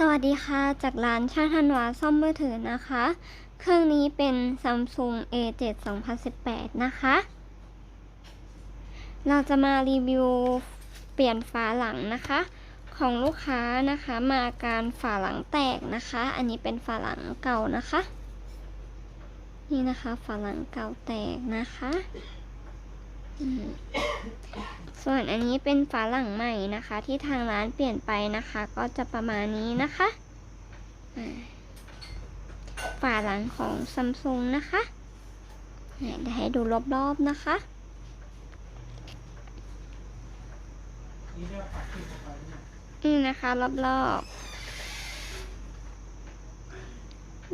สวัสดีค่ะ จากร้านช่างธันวาซ่อมมือถือนะคะ เครื่องนี้เป็น Samsung A7 2018 นะคะ เราจะมารีวิวเปลี่ยนฝาหลังนะคะ ของลูกค้านะคะมาการฝาหลังแตกนะคะ อันนี้เป็นฝาหลังเก่านะคะ นี่นะคะฝาหลังเก่าแตกนะคะ ส่วนอันนี้เป็นฝาหลังใหม่นะคะ ที่ทางร้านเปลี่ยนไปนะคะ ก็จะประมาณนี้นะคะฝาหลังของซัมซุงนะคะเดี๋ยวให้ดูรอบๆนะคะนี่นะคะรอบๆ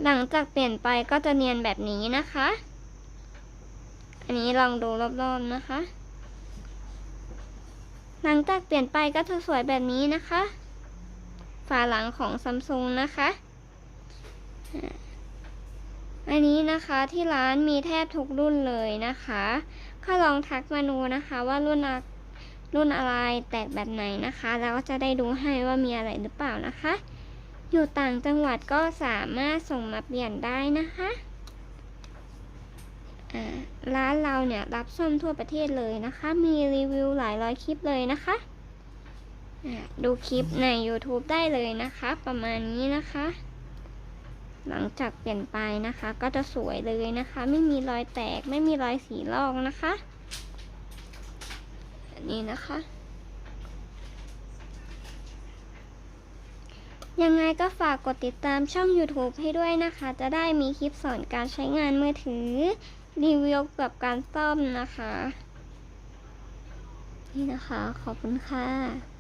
หลังจากเปลี่ยนไปก็จะเนียนแบบนี้นะคะ อันนี้ลองดูรอบๆนะคะ ลังจากเปลี่ยนไปก็จะสวยแบบนี้นะคะ ฝาหลังของซัมซุงนะคะ อันนี้นะคะที่ร้านมีแทบทุกรุ่นเลยนะคะก็ลองทักมาดูนะคะว่ารุ่นรุ่นอะไรแตกแบบไหนนะคะ แล้วก็จะได้ดูให้ว่ามีอะไรหรือเปล่านะคะ อยู่ต่างจังหวัดก็สามารถส่งมาเปลี่ยนได้นะคะ ร้านเราเนี่ยรับซ่อมทั่วประเทศเลยนะคะ มีรีวิวหลายร้อยคลิปเลยนะคะดูคลิปใน YouTube ได้เลยนะคะ ประมาณนี้นะคะ หลังจากเปลี่ยนไปนะคะ ก็จะสวยเลยนะคะ ไม่มีรอยแตกไม่มีรอยสีลอกนะคะอันนี้นะคะ ยังไงก็ฝากกดติดตามช่อง YouTube ให้ด้วยนะคะ จะได้มีคลิปสอนการใช้งานมือถือ รีวิวกับการซ่อมนะคะ นี่นะคะ ขอบคุณค่ะ